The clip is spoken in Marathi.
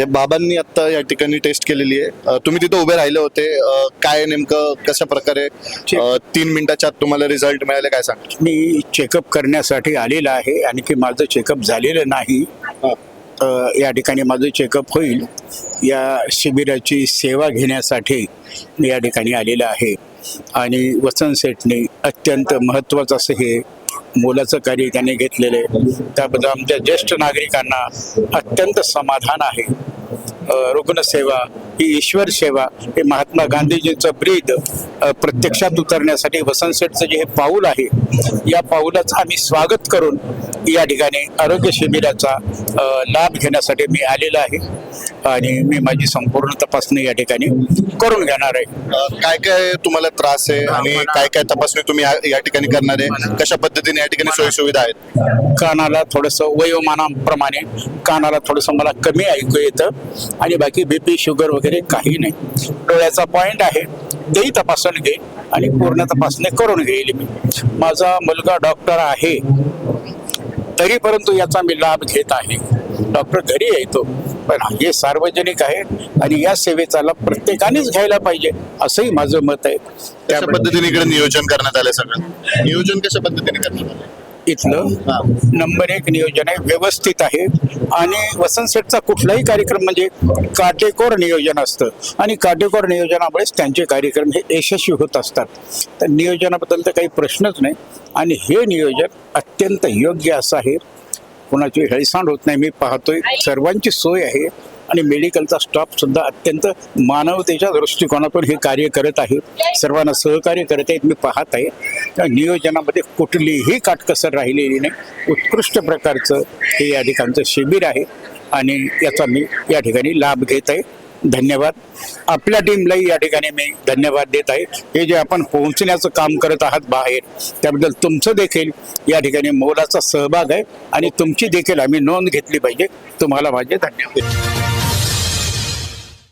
हे बाबांनी आता या ठिकाणी टेस्ट केलेली आहे. तुम्ही तिथे उभे राहिले होते. काय नेमकं कशा प्रकारे तीन मिनिटाच्या आत तुम्हाला रिझल्ट मिळाले काय सांग? मी चेकअप करण्यासाठी आलेला आहे आणि की माझं चेकअप झालेलं नाही या ठिकाणी माझं चेकअप होईल. या शिबिराची सेवा घेण्यासाठी मी या ठिकाणी आलेलं आहे. आणि वसंत सेठने अत्यंत महत्त्वाचं असं हे मोलाचं कार्य त्याने घेतलेलं आहे. त्याबद्दल आमच्या ज्येष्ठ नागरिकांना अत्यंत समाधान आहे. रुग्णसेवा ही ईश्वर सेवा हे महात्मा गांधीजींचं ब्रीद प्रत्यक्षात उतरण्यासाठी वसंत सेठचं जे हे पाऊल आहे या पाऊलाचं आम्ही स्वागत करून या ठिकाणी आरोग्य शिबिराचा लाभ घेण्यासाठी मी आलेलो आहे आणि मी माझी संपूर्ण तपासणी या ठिकाणी करून घेणार आहे. काय काय तुम्हाला त्रास आहे आणि काय काय तपासणी तुम्ही या या ठिकाणी करणार आहे? कशा पद्धतीने या ठिकाणी सोयी सुविधा आहेत? कानाला थोडंसं वयोमानाप्रमाणे कानाला थोडंसं मला कमी ऐकू येतं. आणि बाकी बीपी शुगर वगैरे काही नाही. डोळ्याचा पॉइंट आहे. तेही तपासून घे आणि पूर्ण तपासणी करून घेईल मी माझा मुलगा डॉक्टर आहे. तरी परंतु याचा मी लाभ घेत आहे. डॉक्टर घरी येतो. पण हे सार्वजनिक आहे आणि या सेवेचा लाभ प्रत्येकानेच घ्यायला पाहिजे असंही माझं मत आहे. त्यामुळे पद्धतीने इकडे नियोजन करण्यात आलं सगळं? नियोजन कशा पद्धतीने करण्यात आलं इथलं नंबर एक नियोजन आहे व्यवस्थित आहे. आणि वसंत कुठलाही कार्यक्रम म्हणजे काटेकोर नियोजन असतं. आणि काटेकोर नियोजनामुळेच त्यांचे कार्यक्रम हे यशस्वी होत असतात. तर नियोजनाबद्दल तर काही प्रश्नच नाही. आणि हे नियोजन अत्यंत योग्य असं आहे. कोणाची हेळसांड होत नाही. मी पाहतोय सर्वांची सोय आहे. आणि मेडिकलचा स्टाफ सुद्धा अत्यंत मानवतेच्या दृष्टिकोनातून हे कार्य करत आहे. सर्वांना सहकार्य करत आहेत. मी पाहत आहे. नियोजनामध्ये कुठलीही काटकसर राहिलेली नाही. उत्कृष्ट प्रकारचं हे या ठिकाणचं शिबिर आहे आणि याचा मी या ठिकाणी लाभ घेत आहे. धन्यवाद. आपल्या टीमलाही या ठिकाणी मी धन्यवाद देत आहे. हे जे आपण पोहोचण्याचं काम करत आहात बाहेर त्याबद्दल तुमचं देखील या ठिकाणी मोलाचा सहभाग आहे आणि तुमची देखील आम्ही नोंद घेतली पाहिजे. तुम्हाला माझे धन्यवाद.